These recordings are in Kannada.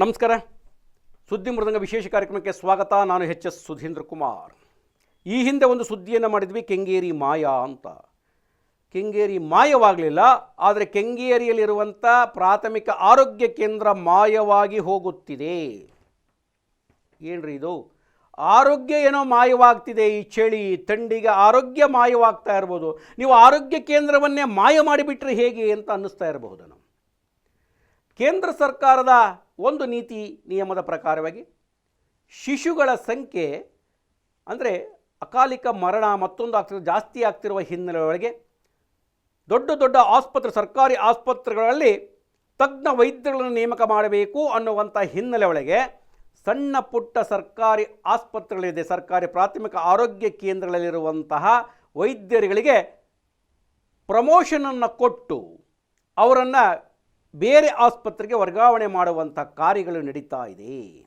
ನಮಸ್ಕಾರ. ಸುದ್ದಿ ಮೃದಂಗ ವಿಶೇಷ ಕಾರ್ಯಕ್ರಮಕ್ಕೆ ಸ್ವಾಗತ. ನಾನು ಎಚ್ ಎಸ್ ಸುಧೀಂದ್ರ ಕುಮಾರ್. ಈ ಹಿಂದೆ ಒಂದು ಸುದ್ದಿಯನ್ನು ಮಾಡಿದ್ವಿ, ಕೆಂಗೇರಿ ಮಾಯಾ ಅಂತ. ಕೆಂಗೇರಿ ಮಾಯವಾಗಲಿಲ್ಲ, ಆದರೆ ಕೆಂಗೇರಿಯಲ್ಲಿರುವಂಥ ಪ್ರಾಥಮಿಕ ಆರೋಗ್ಯ ಕೇಂದ್ರ ಮಾಯವಾಗಿ ಹೋಗುತ್ತಿದೆ. ಏನ್ರಿ ಇದು? ಆರೋಗ್ಯ ಏನೋ ಮಾಯವಾಗ್ತಿದೆ, ಈ ಚಳಿ ಥಂಡಿಗೆ ಆರೋಗ್ಯ ಮಾಯವಾಗ್ತಾ ಇರ್ಬೋದು. ನೀವು ಆರೋಗ್ಯ ಕೇಂದ್ರವನ್ನೇ ಮಾಯ ಮಾಡಿಬಿಟ್ರೆ ಹೇಗೆ ಅಂತ ಅನ್ನಿಸ್ತಾ ಇರಬಹುದು ನಾವು ಕೇಂದ್ರ ಸರ್ಕಾರದ ಒಂದು ನೀತಿ ನಿಯಮದ ಪ್ರಕಾರವಾಗಿ ಶಿಶುಗಳ ಸಂಖ್ಯೆ ಅಂದರೆ ಅಕಾಲಿಕ ಮರಣ ಮತ್ತೊಂದು ಆಗ್ತಿರೋ, ಜಾಸ್ತಿ ಆಗ್ತಿರುವ ಹಿನ್ನೆಲೆಯೊಳಗೆ ದೊಡ್ಡ ದೊಡ್ಡ ಆಸ್ಪತ್ರೆ, ಸರ್ಕಾರಿ ಆಸ್ಪತ್ರೆಗಳಲ್ಲಿ ತಜ್ಞ ವೈದ್ಯರುಗಳನ್ನು ನೇಮಕ ಮಾಡಬೇಕು ಅನ್ನುವಂಥ ಹಿನ್ನೆಲೆ ಒಳಗೆ ಸಣ್ಣ ಪುಟ್ಟ ಸರ್ಕಾರಿ ಆಸ್ಪತ್ರೆಗಳಿದೆ, ಸರ್ಕಾರಿ ಪ್ರಾಥಮಿಕ ಆರೋಗ್ಯ ಕೇಂದ್ರಗಳಲ್ಲಿರುವಂತಹ ವೈದ್ಯರುಗಳಿಗೆ ಪ್ರಮೋಷನನ್ನು ಕೊಟ್ಟು ಅವರನ್ನು ಬೇರೆ ಆಸ್ಪತ್ರೆಗೆ ವರ್ಗಾವಣೆ ಮಾಡುವಂಥ ಕಾರ್ಯಗಳು ನಡೀತಾ ಇದೆ.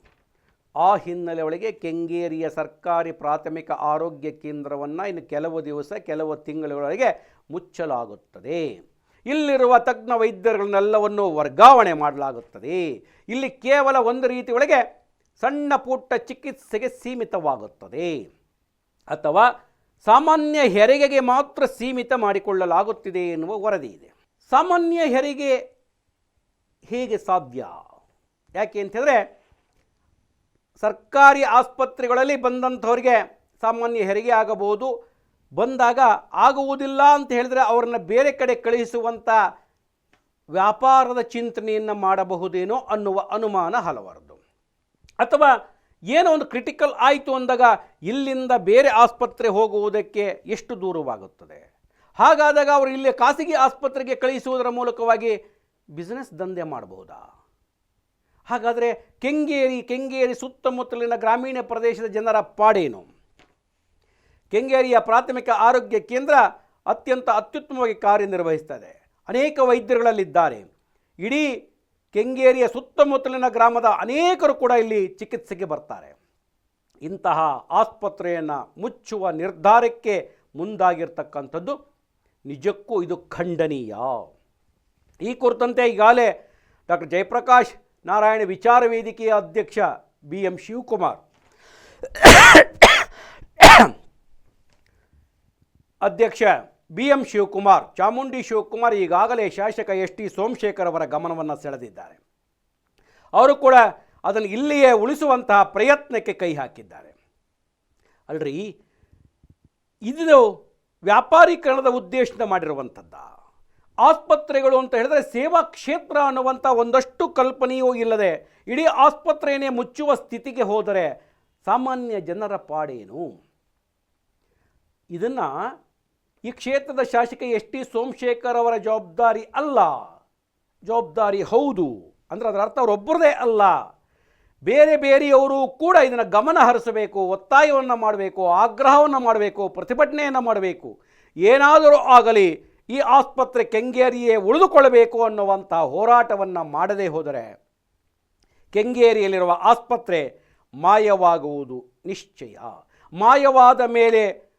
ಆ ಹಿನ್ನೆಲೆ ಒಳಗೆ ಕೆಂಗೇರಿಯ ಸರ್ಕಾರಿ ಪ್ರಾಥಮಿಕ ಆರೋಗ್ಯ ಕೇಂದ್ರವನ್ನು ಇನ್ನು ಕೆಲವು ದಿವಸ, ಕೆಲವು ತಿಂಗಳೊಳಗೆ ಮುಚ್ಚಲಾಗುತ್ತದೆ. ಇಲ್ಲಿರುವ ತಜ್ಞ ವೈದ್ಯರುಗಳನ್ನೆಲ್ಲವನ್ನು ವರ್ಗಾವಣೆ ಮಾಡಲಾಗುತ್ತದೆ. ಇಲ್ಲಿ ಕೇವಲ ಒಂದು ರೀತಿ ಒಳಗೆ ಸಣ್ಣ ಪುಟ್ಟ ಚಿಕಿತ್ಸೆಗೆ ಸೀಮಿತವಾಗುತ್ತದೆ. ಅಥವಾ ಸಾಮಾನ್ಯ ಹೆರಿಗೆಗೆ ಮಾತ್ರ ಸೀಮಿತ ಮಾಡಿಕೊಳ್ಳಲಾಗುತ್ತಿದೆ ಎನ್ನುವ ವರದಿ ಇದೆ. ಸಾಮಾನ್ಯ ಹೆರಿಗೆ ಹೇಗೆ ಸಾಧ್ಯ? ಯಾಕೆ ಅಂತಂದರೆ ಸರ್ಕಾರಿ ಆಸ್ಪತ್ರೆಗಳಲ್ಲಿ ಬಂದಂಥವ್ರಿಗೆ ಸಾಮಾನ್ಯ ಹೆರಿಗೆ ಆಗಬಹುದು. ಬಂದಾಗ ಆಗುವುದಿಲ್ಲ ಅಂತ ಹೇಳಿದ್ರೆ ಅವರನ್ನು ಬೇರೆ ಕಡೆ ಕಳುಹಿಸುವಂಥ ವ್ಯಾಪಾರದ ಚಿಂತನೆಯನ್ನು ಮಾಡಬಹುದೇನೋ ಅನ್ನುವ ಅನುಮಾನ ಹಲವಾರದು. ಅಥವಾ ಏನೋ ಒಂದು ಕ್ರಿಟಿಕಲ್ ಆಯಿತು ಅಂದಾಗ ಇಲ್ಲಿಂದ ಬೇರೆ ಆಸ್ಪತ್ರೆ ಹೋಗುವುದಕ್ಕೆ ಎಷ್ಟು ದೂರವಾಗುತ್ತದೆ? ಹಾಗಾದಾಗ ಅವರು ಇಲ್ಲಿ ಖಾಸಗಿ ಆಸ್ಪತ್ರೆಗೆ ಕಳುಹಿಸುವುದರ ಮೂಲಕವಾಗಿ ಬಿಸ್ನೆಸ್ ದಂಧೆ ಮಾಡ್ಬೋದಾ ಹಾಗಾದರೆ ಕೆಂಗೇರಿ ಕೆಂಗೇರಿ ಸುತ್ತಮುತ್ತಲಿನ ಗ್ರಾಮೀಣ ಪ್ರದೇಶದ ಜನರ ಪಾಡೇನು? ಕೆಂಗೇರಿಯ ಪ್ರಾಥಮಿಕ ಆರೋಗ್ಯ ಕೇಂದ್ರ ಅತ್ಯಂತ ಅತ್ಯುತ್ತಮವಾಗಿ ಕಾರ್ಯನಿರ್ವಹಿಸ್ತದೆ. ಅನೇಕ ವೈದ್ಯರುಗಳಲ್ಲಿದ್ದಾರೆ. ಇಡೀ ಕೆಂಗೇರಿಯ ಸುತ್ತಮುತ್ತಲಿನ ಗ್ರಾಮದ ಅನೇಕರು ಕೂಡ ಇಲ್ಲಿ ಚಿಕಿತ್ಸೆಗೆ ಬರ್ತಾರೆ. ಇಂತಹ ಆಸ್ಪತ್ರೆಯನ್ನು ಮುಚ್ಚುವ ನಿರ್ಧಾರಕ್ಕೆ ಮುಂದಾಗಿರ್ತಕ್ಕಂಥದ್ದು ನಿಜಕ್ಕೂ ಇದು ಖಂಡನೀಯ. ಈ ಕುರಿತಂತೆ ಈಗಾಗಲೇ ಡಾಕ್ಟರ್ ಜಯಪ್ರಕಾಶ್ ನಾರಾಯಣ ವಿಚಾರ ವೇದಿಕೆಯ ಅಧ್ಯಕ್ಷ ಬಿ ಎಂ ಶಿವಕುಮಾರ್ ಅಧ್ಯಕ್ಷ ಬಿ ಎಂ ಶಿವಕುಮಾರ್, ಚಾಮುಂಡಿ ಶಿವಕುಮಾರ್, ಈಗಾಗಲೇ ಶಾಸಕ ಎಸ್ ಟಿ ಸೋಮಶೇಖರ್ ಅವರ ಗಮನವನ್ನು ಸೆಳೆದಿದ್ದಾರೆ. ಅವರು ಕೂಡ ಅದನ್ನು ಇಲ್ಲಿಯೇ ಉಳಿಸುವಂತಹ ಪ್ರಯತ್ನಕ್ಕೆ ಕೈ ಹಾಕಿದ್ದಾರೆ. ಅಲ್ರಿ, ಇದು ವ್ಯಾಪಾರೀಕರಣದ ಉದ್ದೇಶದಿಂದ ಮಾಡಿರುವಂಥದ್ದ? ಆಸ್ಪತ್ರೆಗಳು ಅಂತ ಹೇಳಿದ್ರೆ ಸೇವಾ ಕ್ಷೇತ್ರ ಅನ್ನುವಂಥ ಒಂದಷ್ಟು ಕಲ್ಪನೆಯೂ ಇಲ್ಲದೆ ಇಡೀ ಆಸ್ಪತ್ರೆಯೇ ಮುಚ್ಚುವ ಸ್ಥಿತಿಗೆ ಹೋದರೆ ಸಾಮಾನ್ಯ ಜನರ ಪಾಡೇನು? ಇದನ್ನು ಈ ಕ್ಷೇತ್ರದ ಶಾಸಕ ಎಸ್ ಟಿ ಸೋಮಶೇಖರ್ ಅವರ ಜವಾಬ್ದಾರಿ ಅಲ್ಲ. ಜವಾಬ್ದಾರಿ ಹೌದು. ಅಂದರೆ ಅದರ ಅರ್ಥ ಅವರೊಬ್ಬರದೇ ಅಲ್ಲ. ಬೇರೆ ಬೇರೆಯವರು ಕೂಡ ಇದನ್ನು ಗಮನ ಹರಿಸಬೇಕು, ಒತ್ತಾಯವನ್ನು ಮಾಡಬೇಕು, ಆಗ್ರಹವನ್ನು ಮಾಡಬೇಕು, ಪ್ರತಿಭಟನೆಯನ್ನು ಮಾಡಬೇಕು. ಏನಾದರೂ ಆಗಲಿ ಈ ಆಸ್ಪತ್ರೆ ಕೆಂಗೇರಿಯೇ ಉಳಿದುಕೊಳ್ಳಬೇಕು ಅನ್ನುವಂಥ ಹೋರಾಟವನ್ನು ಮಾಡದೇ ಹೋದರೆ ಕೆಂಗೇರಿಯಲ್ಲಿರುವ ಆಸ್ಪತ್ರೆ ಮಾಯವಾಗುವುದು ನಿಶ್ಚಯ. ಮಾಯವಾದ ಮೇಲೆ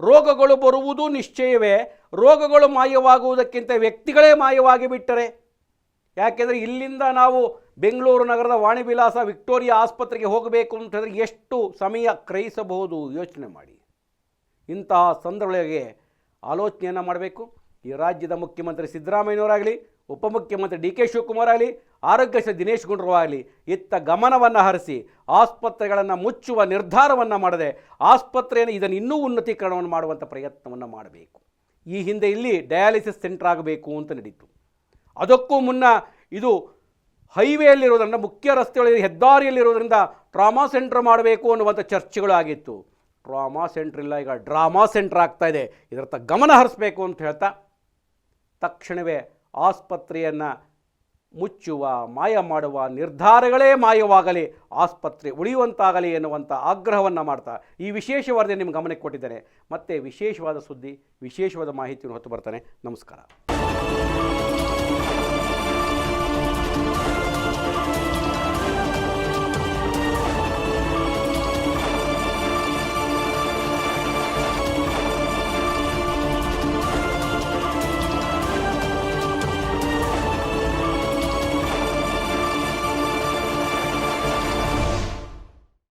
ರೋಗಗಳು ಬರುವುದು ನಿಶ್ಚಯವೇ. ರೋಗಗಳು ಮಾಯವಾಗುವುದಕ್ಕಿಂತ ವ್ಯಕ್ತಿಗಳೇ ಮಾಯವಾಗಿ ಬಿಟ್ಟರೆ ಯಾಕೆಂದರೆ ಇಲ್ಲಿಂದ ನಾವು ಬೆಂಗಳೂರು ನಗರದ ವಾಣಿವಿಲಾಸ ವಿಕ್ಟೋರಿಯಾ ಆಸ್ಪತ್ರೆಗೆ ಹೋಗಬೇಕು ಅಂತ ಹೇಳಿದ್ರೆ ಎಷ್ಟು ಸಮಯ ಕ್ರಯಿಸಬಹುದು ಯೋಚನೆ ಮಾಡಿ. ಇಂತಹ ಸಂದರ್ಭಗಳಿಗೆ ಆಲೋಚನೆಯನ್ನು ಮಾಡಬೇಕು. ಈ ರಾಜ್ಯದ ಮುಖ್ಯಮಂತ್ರಿ ಸಿದ್ದರಾಮಯ್ಯನವರಾಗಲಿ, ಉಪಮುಖ್ಯಮಂತ್ರಿ ಡಿ ಕೆ ಶಿವಕುಮಾರ್ ಆಗಲಿ ಆರೋಗ್ಯ ಸಚಿವ ದಿನೇಶ್ ಗುಂಡೂರಾವ್ ಆಗಲಿ ಇತ್ತ ಗಮನವನ್ನು ಹರಿಸಿ, ಆಸ್ಪತ್ರೆಗಳನ್ನು ಮುಚ್ಚುವ ನಿರ್ಧಾರವನ್ನು ಮಾಡದೆ, ಆಸ್ಪತ್ರೆಯನ್ನು ಇದನ್ನು ಇನ್ನೂ ಉನ್ನತೀಕರಣವನ್ನು ಮಾಡುವಂಥ ಪ್ರಯತ್ನವನ್ನು ಮಾಡಬೇಕು. ಈ ಹಿಂದೆ ಇಲ್ಲಿ ಡಯಾಲಿಸಿಸ್ ಸೆಂಟರ್ ಆಗಬೇಕು ಅಂತ ನಡೀತು. ಅದಕ್ಕೂ ಮುನ್ನ ಇದು ಹೈವೇಯಲ್ಲಿರೋದ್ರಿಂದ ಮುಖ್ಯ ರಸ್ತೆಗಳಲ್ಲಿ ಹೆದ್ದಾರಿಯಲ್ಲಿರೋದ್ರಿಂದ ಟ್ರಾಮಾ ಸೆಂಟರ್ ಮಾಡಬೇಕು ಅನ್ನುವಂಥ ಚರ್ಚೆಗಳು ಆಗಿತ್ತು. ಟ್ರಾಮಾ ಸೆಂಟ್ರ್ ಇಲ್ಲ, ಈಗ ಡ್ರಾಮಾ ಸೆಂಟರ್ ಆಗ್ತಾ ಇದೆ. ಇದರತ್ತ ಗಮನ ಹರಿಸ್ಬೇಕು ಅಂತ ಹೇಳ್ತಾ ತಕ್ಷಣವೇ ಆಸ್ಪತ್ರೆಯನ್ನು ಮುಚ್ಚುವ, ಮಾಯ ಮಾಡುವ ನಿರ್ಧಾರಗಳೇ ಮಾಯವಾಗಲಿ, ಆಸ್ಪತ್ರೆ ಉಳಿಯುವಂತಾಗಲಿ ಎನ್ನುವಂಥ ಆಗ್ರಹವನ್ನು ಮಾಡ್ತಾ ಈ ವಿಶೇಷ ವರದಿ ನಿಮ್ಮ ಗಮನಕ್ಕೆ ಕೊಟ್ಟಿದ್ದೇನೆ. ಮತ್ತೆ ವಿಶೇಷವಾದ ಸುದ್ದಿ, ವಿಶೇಷವಾದ ಮಾಹಿತಿಯನ್ನು ಹೊತ್ತು ಬರ್ತಾನೆ. ನಮಸ್ಕಾರ.